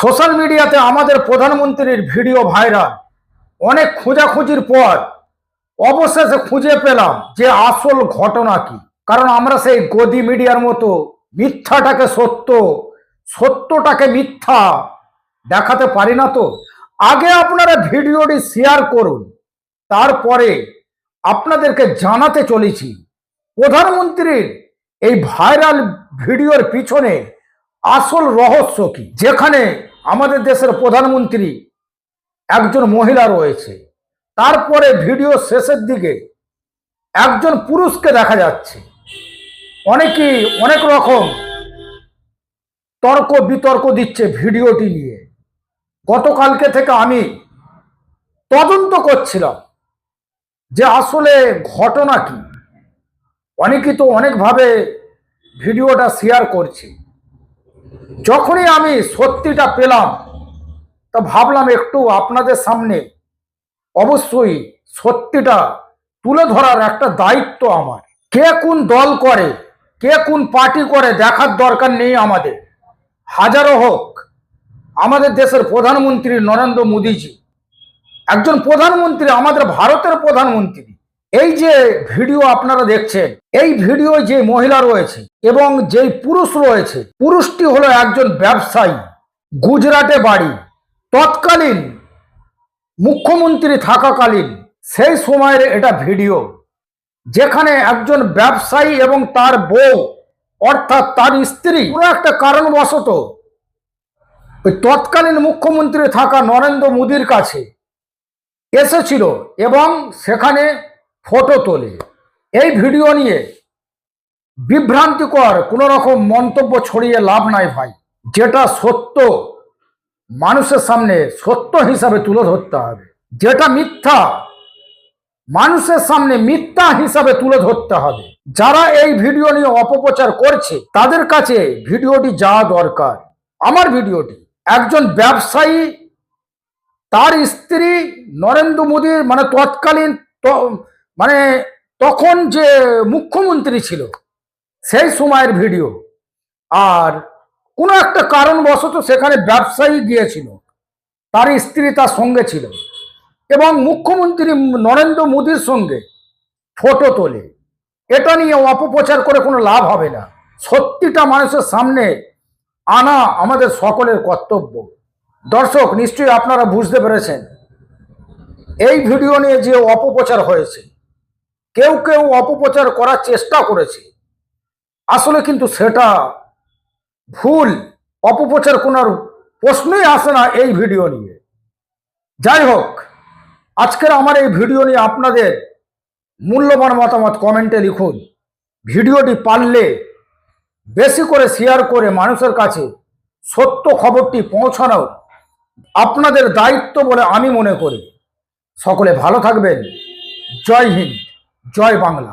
Social মিডিয়াতে আমাদের প্রধানমন্ত্রীর ভিডিও ভাইরাল। অনেক খোঁজাখুঁজির পর অবশেষে খুঁজে পেলাম যে আসল ঘটনা কি। কারণ আমরা সেই গদি মিডিয়ার মতো মিথ্যাটাকে সত্য, সত্যটাকে মিথ্যা দেখাতে পারি না তো? আগে আপনারা ভিডিওটি শেয়ার করুন। তারপরে আপনাদেরকে জানাতে চলেছি, প্রধানমন্ত্রীর এই ভাইরাল ভিডিওর পিছনে আসল রহস্য কি? যেখানে আমাদের দেশের প্রধানমন্ত্রী একজন মহিলা রয়েছে। তারপরে ভিডিও শেষের দিকে একজন পুরুষকে দেখা যাচ্ছে। অনেকেই অনেক রকম তর্ক বিতর্ক দিচ্ছে ভিডিওটি নিয়ে। গতকালকে থেকে আমি তদন্ত করছিলাম যে আসলে ঘটনা কি। অনেকেই তো অনেকভাবে ভিডিওটা শেয়ার করছে। যখনই আমি সত্যিটা পেলাম, তা ভাবলাম একটু আপনাদের সামনে অবশ্যই সত্যিটা তুলে ধরার একটা দায়িত্ব আমার। কে কোন দল করে, কে কোন পার্টি করে দেখার দরকার নেই আমাদের। হাজারো হোক, আমাদের দেশের প্রধানমন্ত্রী নরেন্দ্র মোদীজি, একজন প্রধানমন্ত্রী, আমাদের ভারতের প্রধানমন্ত্রী এই যে ভিডিও আপনারা দেখছেন, এই ভিডিও যে মহিলা রয়েছে এবং যেই পুরুষ রয়েছে, পুরুষটি হলো একজন ব্যবসায়ী, গুজরাটে বাড়ি। তৎকালীন মুখ্যমন্ত্রী থাকাকালীন সেই সময়ের এটা ভিডিও, যেখানে একজন ব্যবসায়ী এবং তার বউ, অর্থাৎ তার স্ত্রী কোনো একটা কারণবশত ওই তৎকালীন মুখ্যমন্ত্রী থাকা নরেন্দ্র মোদীর কাছে এসেছিল এবং সেখানে ফটো তোলে। এই ভিডিও নিয়ে বিভ্রান্তিকর কোনো রকম মন্তব্য ছড়িয়ে লাভ নাই ভাই। যেটা সত্য, মানুষের সামনে সত্য হিসাবে তুলে ধরতে হবে। যেটা মিথ্যা, মানুষের সামনে মিথ্যা হিসাবে তুলে ধরতে হবে। যারা এই ভিডিও নিয়ে অপপ্রচার করছে, তাদের কাছে ভিডিওটি যাওয়া দরকার। আমার ভিডিওটি, একজন ব্যবসায়ী, তার স্ত্রী নরেন্দ্র মোদীর মানে তৎকালীন মানে তখন যে মুখ্যমন্ত্রী ছিল, সেই সময়ের ভিডিও। আর কোনো একটা কারণবশত সেখানে ব্যবসায়ী গিয়েছিল, তার স্ত্রী তার সঙ্গে ছিল এবং মুখ্যমন্ত্রী নরেন্দ্র মোদীর সঙ্গে ফটো তোলে। এটা নিয়ে অপপ্রচার করে কোনো লাভ হবে না। সত্যিটা মানুষের সামনে আনা আমাদের সকলের কর্তব্য। দর্শক, নিশ্চয়ই আপনারা বুঝতে পেরেছেন। এই ভিডিও নিয়ে যে অপপ্রচার হয়েছে কেউ কেউ অপপ্রচার করার চেষ্টা করেছে। আসলে কিন্তু সেটা ভুল। অপপ্রচার কোনার প্রশ্নই আসে না এই ভিডিও নিয়ে। যাই হোক, আজকের আমার এই ভিডিও নিয়ে আপনাদের মূল্যবান মতামত কমেন্টে লিখুন। ভিডিওটি পারলে বেশি করে শেয়ার করে মানুষের কাছে সত্য খবরটি পৌঁছানো আপনাদের দায়িত্ব বলে আমি মনে করি। সকলে ভালো থাকবেন। জয় হিন্দ। জয় বাংলা।